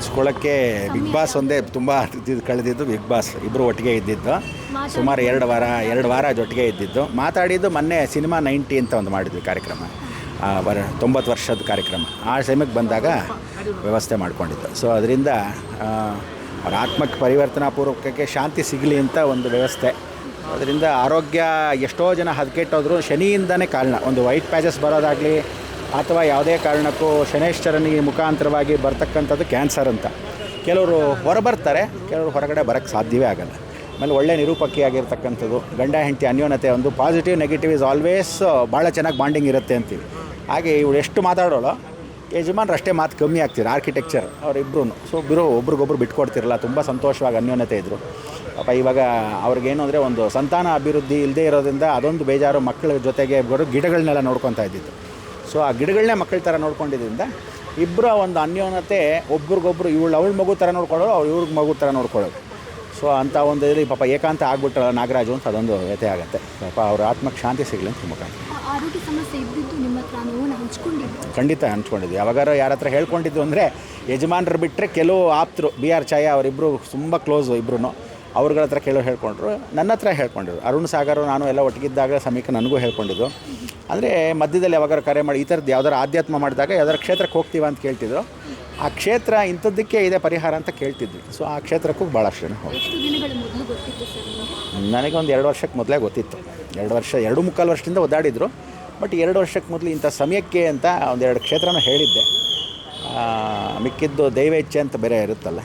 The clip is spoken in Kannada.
ನೆನೆಸ್ಕೊಳ್ಳೋಕ್ಕೆ ಬಿಗ್ ಬಾಸ್ ಒಂದೇ ತುಂಬ ಕಳೆದಿದ್ದು ಬಿಗ್ ಬಾಸ್. ಇಬ್ಬರು ಒಟ್ಟಿಗೆ ಇದ್ದಿದ್ದು. ಸುಮಾರು ಎರಡು ವಾರ ಎರಡು ವಾರ ಜೊಟ್ಟಿಗೆ ಇದ್ದಿದ್ದು. ಮಾತಾಡಿದ್ದು ಮೊನ್ನೆ ಸಿನಿಮಾ ನೈಂಟಿ ಅಂತ ಒಂದು ಮಾಡಿದ್ವಿ ಕಾರ್ಯಕ್ರಮ. ಬರ ತೊಂಬತ್ತು ವರ್ಷದ ಕಾರ್ಯಕ್ರಮ. ಆ ಸಮಯಕ್ಕೆ ಬಂದಾಗ ವ್ಯವಸ್ಥೆ ಮಾಡಿಕೊಂಡಿದ್ದು. ಸೊ ಅದರಿಂದ ಅವ್ರ ಆತ್ಮಕ್ಕೆ ಪರಿವರ್ತನಾಪೂರ್ವಕಕ್ಕೆ ಶಾಂತಿ ಸಿಗಲಿ ಅಂತ ಒಂದು ವ್ಯವಸ್ಥೆ. ಅದರಿಂದ ಆರೋಗ್ಯ ಎಷ್ಟೋ ಜನ ಹದಗೆಟ್ಟೋದ್ರು ಶನಿಯಿಂದನೇ ಕಾರಣ ಒಂದು ವೈಟ್ ಪ್ಯಾಚಸ್ ಬರೋದಾಗಲಿ ಅಥವಾ ಯಾವುದೇ ಕಾರಣಕ್ಕೂ ಶನೇಶ್ವರನಿಗೆ ಮುಖಾಂತರವಾಗಿ ಬರ್ತಕ್ಕಂಥದ್ದು ಕ್ಯಾನ್ಸರ್ ಅಂತ. ಕೆಲವರು ಹೊರಬರ್ತಾರೆ, ಕೆಲವರು ಹೊರಗಡೆ ಬರೋಕ್ಕೆ ಸಾಧ್ಯವೇ ಆಗಲ್ಲ. ಆಮೇಲೆ ಒಳ್ಳೆ ನಿರೂಪಕಿಯಾಗಿರ್ತಕ್ಕಂಥದ್ದು, ಗಂಡ, ಹೆಂಡತಿ, ಅನ್ಯೋನ್ಯತೆ ಒಂದು ಪಾಸಿಟಿವ್ ನೆಗೆಟಿವ್ ಇಸ್ ಆಲ್ವೇಸ್ ಭಾಳ ಚೆನ್ನಾಗಿ ಬಾಂಡಿಂಗ್ ಇರುತ್ತೆ ಅಂತೀವಿ. ಹಾಗೆ ಇವ್ರು ಎಷ್ಟು ಮಾತಾಡೋಳೋ, ಯಜಮಾನ್ರು ಅಷ್ಟೇ ಮಾತು ಕಮ್ಮಿ ಆಗ್ತಿದ್ರು ಆರ್ಕಿಟೆಕ್ಚರ್ ಅವರಿಬ್ಬರು ಸೊ ಬಿರು, ಒಬ್ರಿಗೊಬ್ರು ಬಿಟ್ಕೊಡ್ತಿರಲ್ಲ, ತುಂಬ ಸಂತೋಷವಾಗಿ ಅನ್ಯೋನ್ಯತೆ ಇದ್ದರು ಪಾಪ ಇವಾಗ ಅವ್ರಿಗೇನು ಅಂದರೆ ಒಂದು ಸಂತಾನ ಅಭಿವೃದ್ಧಿ ಇಲ್ಲದೇ ಇರೋದ್ರಿಂದ ಅದೊಂದು ಬೇಜಾರು ಮಕ್ಕಳ ಜೊತೆಗೆ ಬರೋ ಗಿಡಗಳನ್ನೆಲ್ಲ ನೋಡ್ಕೊತಾ ಇದ್ದಿದ್ದು. ಸೊ ಆ ಗಿಡಗಳನ್ನೇ ಮಕ್ಕಳ ಥರ ನೋಡ್ಕೊಂಡಿದ್ದರಿಂದ ಇಬ್ಬರ ಒಂದು ಅನ್ಯೋನ್ಯತೆ ಒಬ್ರಿಗೊಬ್ರು ಇವಳು ಅವಳ ಮಗು ಥರ ನೋಡ್ಕೊಳ್ಳೋರು ಅವ್ರು ಇವ್ರಿಗೆ ಮಗು ಥರ ನೋಡ್ಕೊಳ್ಳೋದು ಸೊ ಅಂಥ ಒಂದು ಇದರಲ್ಲಿ ಪಾಪ ಏಕಾಂತ ಆಗ್ಬಿಟ್ರಲ್ಲ ನಾಗರಾಜು ಅಂತ ಅದೊಂದು ವ್ಯಥೆ ಆಗುತ್ತೆ. ಪಾಪ ಅವ್ರ ಆತ್ಮಕ್ಕೆ ಶಾಂತಿ ಸಿಗಲಿ ಅಂತ ಮುಖ ಖಂಡಿತ ಹಂಚ್ಕೊಂಡಿದ್ವಿ. ಯಾವಾಗಾರ ಯಾರ ಹತ್ರ ಹೇಳ್ಕೊಂಡಿದ್ದು ಅಂದರೆ ಯಜಮಾನ್ರು ಬಿಟ್ಟರೆ ಕೆಲವು ಆಪ್ತರು ಬಿ ಆರ್ ಛಾಯಾ ಅವರಿಬ್ಬರು ತುಂಬ ಕ್ಲೋಸು ಇಬ್ಬರು ಅವ್ರಗಳ ಹತ್ರ ಕೇಳೋ ಹೇಳ್ಕೊಂಡ್ರು ನನ್ನ ಹತ್ರ ಹೇಳ್ಕೊಂಡಿದ್ರು. ಅರುಣ್ ಸಾಗರ್ ನಾನು ಎಲ್ಲ ಒಟ್ಟಿಗಿದ್ದಾಗ ಸಮೀಕ ನನಗೂ ಹೇಳ್ಕೊಂಡಿದ್ದು ಅಂದರೆ ಮಧ್ಯದಲ್ಲಿ ಯಾವಾಗ ಕರೆ ಮಾಡಿ ಈ ಥರದ್ದು ಯಾವ್ದಾರು ಆಧ್ಯಾತ್ಮ ಮಾಡಿದಾಗ ಯಾವ್ದಾರು ಕ್ಷೇತ್ರಕ್ಕೆ ಹೋಗ್ತೀವ ಅಂತ ಕೇಳ್ತಿದ್ರು. ಆ ಕ್ಷೇತ್ರ ಇಂಥದ್ದಕ್ಕೆ ಇದೆ ಪರಿಹಾರ ಅಂತ ಕೇಳ್ತಿದ್ವಿ ಸೊ ಆ ಕ್ಷೇತ್ರಕ್ಕೂ ಭಾಳಷ್ಟು ಜನ ಹೋಗಿ ನನಗೆ ಒಂದು ಎರಡು ವರ್ಷಕ್ಕೆ ಮೊದಲೇ ಗೊತ್ತಿತ್ತು. ಎರಡು ವರ್ಷ ಎರಡು ಮುಕ್ಕಾಲು ವರ್ಷದಿಂದ ಒದ್ದಾಡಿದ್ರು. ಬಟ್ ಎರಡು ವರ್ಷಕ್ಕೆ ಮೊದಲು ಇಂಥ ಸಮಯಕ್ಕೆ ಅಂತ ಒಂದೆರಡು ಕ್ಷೇತ್ರನೂ ಹೇಳಿದ್ದೆ. ಮಿಕ್ಕಿದ್ದು ದೈವ ಇಚ್ಛೆ ಅಂತ ಬೇರೆ ಇರುತ್ತಲ್ಲ.